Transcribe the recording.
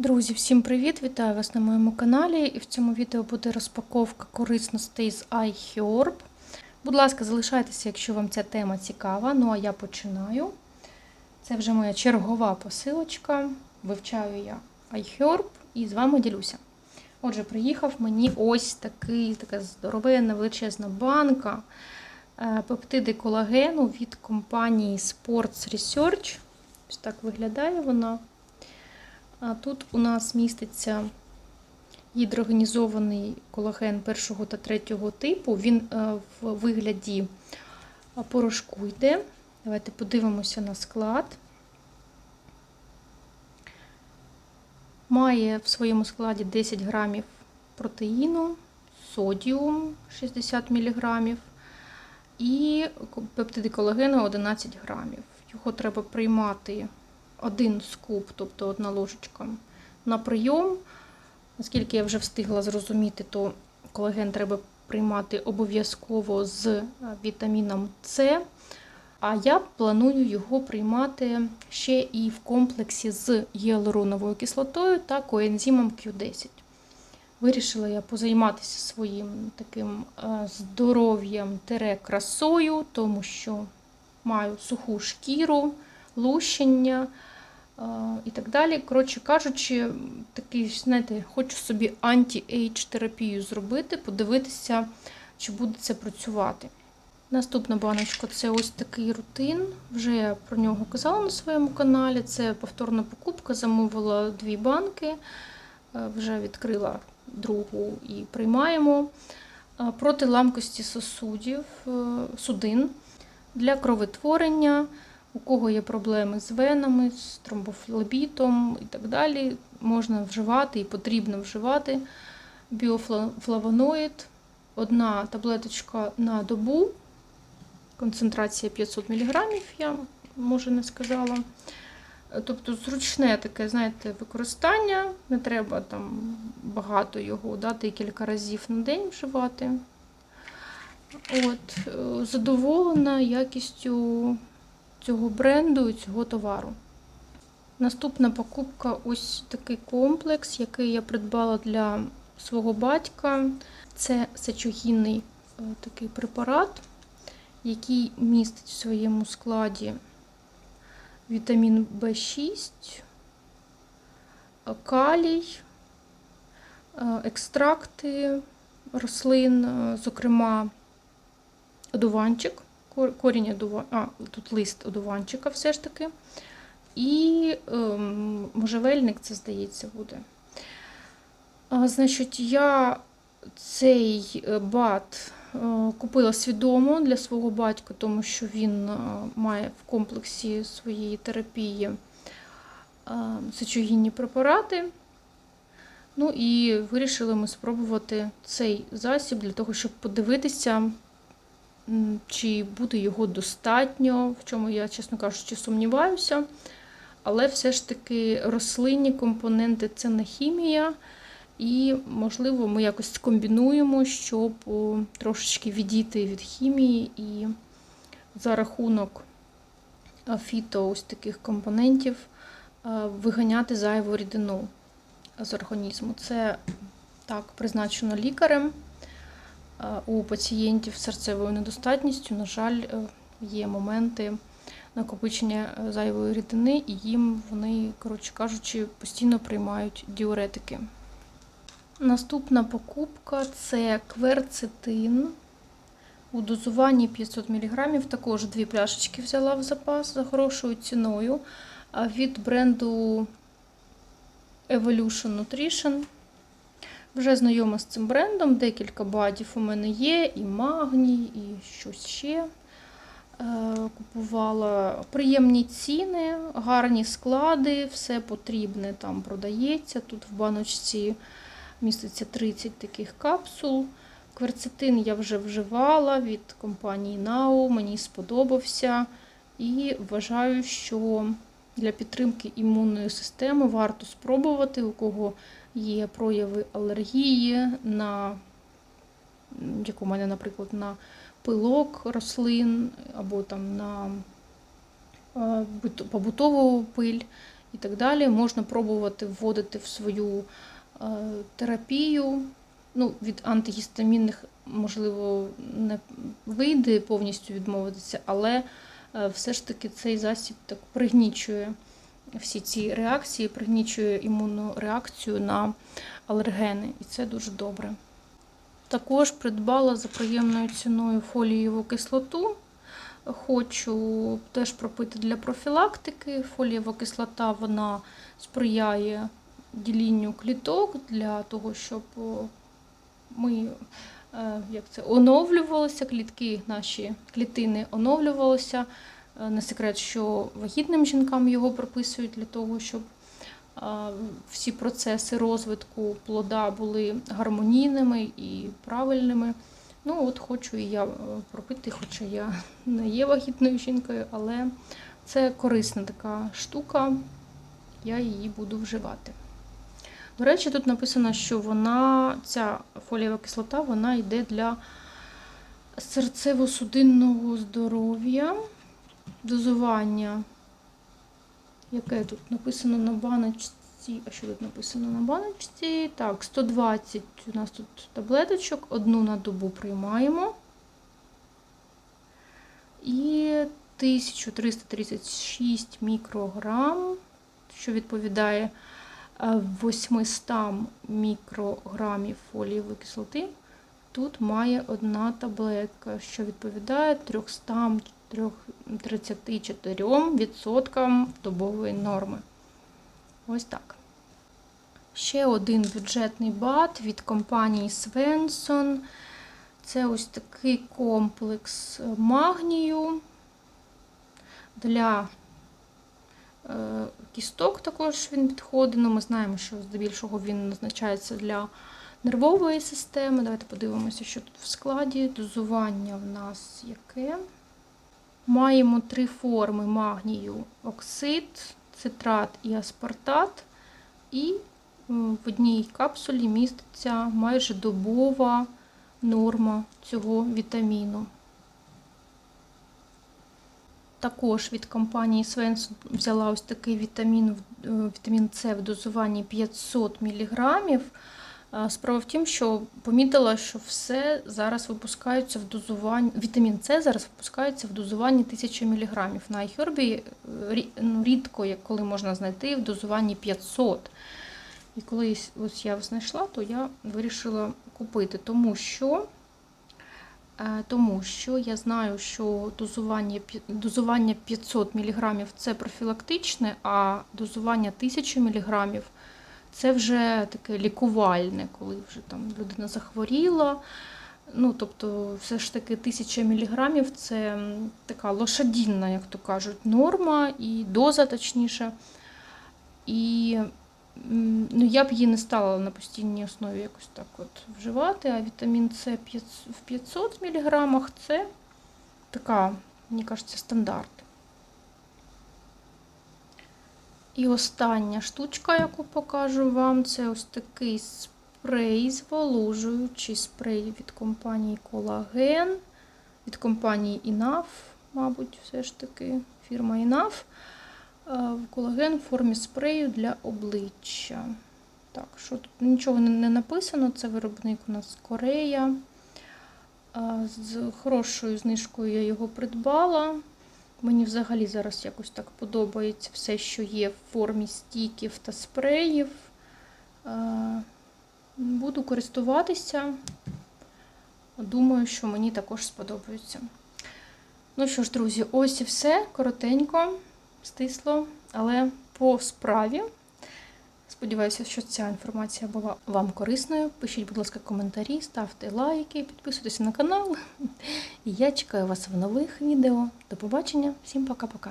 Друзі, всім привіт! Вітаю вас на моєму каналі. І в цьому відео буде розпаковка корисностей з iHerb. Будь ласка, залишайтеся, якщо вам ця тема цікава. Ну а я починаю. Це вже моя чергова посилочка. Вивчаю я iHerb і з вами ділюся. Отже, приїхав мені ось такий, така здоровенна величезна банка е, пептиди колагену від компанії Sports Research. Ось так виглядає вона. Тут у нас міститься гідрогенізований колаген першого та третього типу. Він е, в вигляді порошку йде. Давайте подивимося на склад. Має в своєму складі 10 грамів протеїну, содіум 60 мг і пептиди колагену 11 грамів. Його треба приймати один скуп, тобто одна ложечка на прийом. Наскільки я вже встигла зрозуміти, то колаген треба приймати обов'язково з вітаміном С. А я планую його приймати ще і в комплексі з гіалуроновою кислотою та коензимом Q10. Вирішила я позайматися своїм таким здоров'ям красою, тому що маю суху шкіру, лущення і так далі. Коротше кажучи, такий, знаєте, хочу собі анті-ейдж терапію зробити, подивитися, чи буде це працювати. Наступна баночка це ось такий рутин. Вже я про нього казала на своєму каналі. Це повторна покупка, замовила дві банки, вже відкрила другу і приймаємо. Проти ламкості сосудів, судин для кровотворення. У кого є проблеми з венами, з тромбофлебітом і так далі, можна вживати і потрібно вживати біофлавоноїд. Одна таблеточка на добу, концентрація 500 мг, я може не сказала. Тобто зручне таке, знаєте, використання, не треба там багато його дати кілька разів на день вживати. От, Задоволена якістю цього бренду і цього товару. Наступна покупка ось такий комплекс, який я придбала для свого батька. Це сечогінний е, такий препарат, який містить в своєму складі вітамін В6, калій, е, екстракти рослин, е, зокрема, одуванчик корінь одува... а, тут лист одуванчика все ж таки. І ем, можжевельник, це, здається, буде. А, Значить, я цей е, бат е, купила свідомо для свого батька, тому що він е, має в комплексі своєї терапії сечогінні препарати. Ну і вирішили ми спробувати цей засіб для того, щоб подивитися чи буде його достатньо, в чому я, чесно кажучи, сумніваюся. Але все ж таки рослинні компоненти це не хімія, і, можливо, ми якось скомбінуємо, щоб трошечки відійти від хімії і за рахунок фіто ось таких компонентів виганяти зайву рідину з організму. Це так призначено лікарем у пацієнтів з серцевою недостатністю, на жаль, е, є моменти накопичення е, зайвої рідини, і їм вони, коротше кажучи, постійно приймають діуретики. Наступна покупка це кверцетин. У дозуванні 500 мг. Також дві пляшечки взяла в запас за хорошою ціною від бренду Evolution Nutrition. Вже знайома з цим брендом, декілька бадів у мене є, і магній, і щось ще. Е, купувала приємні ціни, гарні склади, все потрібне там продається. Тут в баночці міститься 30 таких капсул. Кверцетин я вже вживала від компанії Now, мені сподобався. І вважаю, що для підтримки імунної системи варто спробувати, у кого є прояви алергії, на, як у мене, наприклад, на пилок рослин або там на побутову пиль. і так далі, можна пробувати вводити в свою е, терапію. Ну, від антигістамінних, можливо, не вийде повністю відмовитися, але е, все ж таки цей засіб так пригнічує всі ці реакції, пригнічує імунну реакцію на алергени, і це дуже добре. Також придбала за приємною ціною фолієву кислоту. Хочу теж пропити для профілактики. Фолієва кислота вона сприяє ділінню кліток для того, щоб ми е, як це, оновлювалися, клітки наші клітини оновлювалися. Е, Не секрет, що вагітним жінкам його прописують для того, щоб е, всі процеси розвитку плода були гармонійними і правильними. Ну, от хочу і я е, пропити, хоча я не є вагітною жінкою, але це корисна така штука, я її буду вживати. До речі, тут написано, що вона, ця фолієва кислота, вона йде для серцево-судинного здоров'я, дозування, яке тут написано на баночці. А що тут написано на баночці? Так, 120 у нас тут таблеточок, одну на добу приймаємо. І 1336 мікрограм, що відповідає 800 мікрограмів фолієвої кислоти. Тут має одна таблетка, що відповідає 334% добової норми. Ось так. Ще один бюджетний бат від компанії Svensson. Це ось такий комплекс магнію для кісток також він підходить. Ну, ми знаємо, що здебільшого він назначається для нервової системи. Давайте подивимося, що тут в складі. Дозування в нас яке. Маємо три форми магнію: оксид, цитрат і аспартат. І в одній капсулі міститься майже добова норма цього вітаміну. Також від компанії Svensson взяла ось такий вітамін, е, вітамін С в дозуванні 500 мг. Е, Справа в тім, що помітила, що все зараз випускаються в дозуванні. Вітамін С зараз випускається в дозуванні 1000 мг. На iHerb ну, рідко, коли можна знайти в дозуванні 500. І коли ось я знайшла, то я вирішила купити, тому що, е, тому що я знаю, що дозування, дозування 500 мг це профілактичне, а дозування 1000 мг це вже таке лікувальне, коли вже там людина захворіла. Ну, тобто, все ж таки 1000 мг це така лошадінна, як то кажуть, норма і доза точніше. І ну, я б її не стала на постійній основі якось так от вживати, а вітамін С в 500 мг це така, мені кажеться, стандарт. І остання штучка, яку покажу вам, це ось такий спрей, зволожуючий спрей від компанії Колаген, від компанії Інав, мабуть, все ж таки, фірма Інав. Е, Колаген в формі спрею для обличчя. Так, що тут нічого не- написано, це виробник у нас Корея. Е, З хорошою знижкою я його придбала. Мені взагалі зараз якось так подобається все, що є в формі стіків та спреїв. Е, Буду користуватися. Думаю, що мені також сподобаються. Ну що ж, друзі, ось і все. Коротенько, стисло, але по справі. Сподіваюся, що ця інформація була вам корисною. Пишіть, будь ласка, коментарі, ставте лайки, підписуйтесь на канал. І я чекаю вас в нових відео. До побачення, всім пока-пока.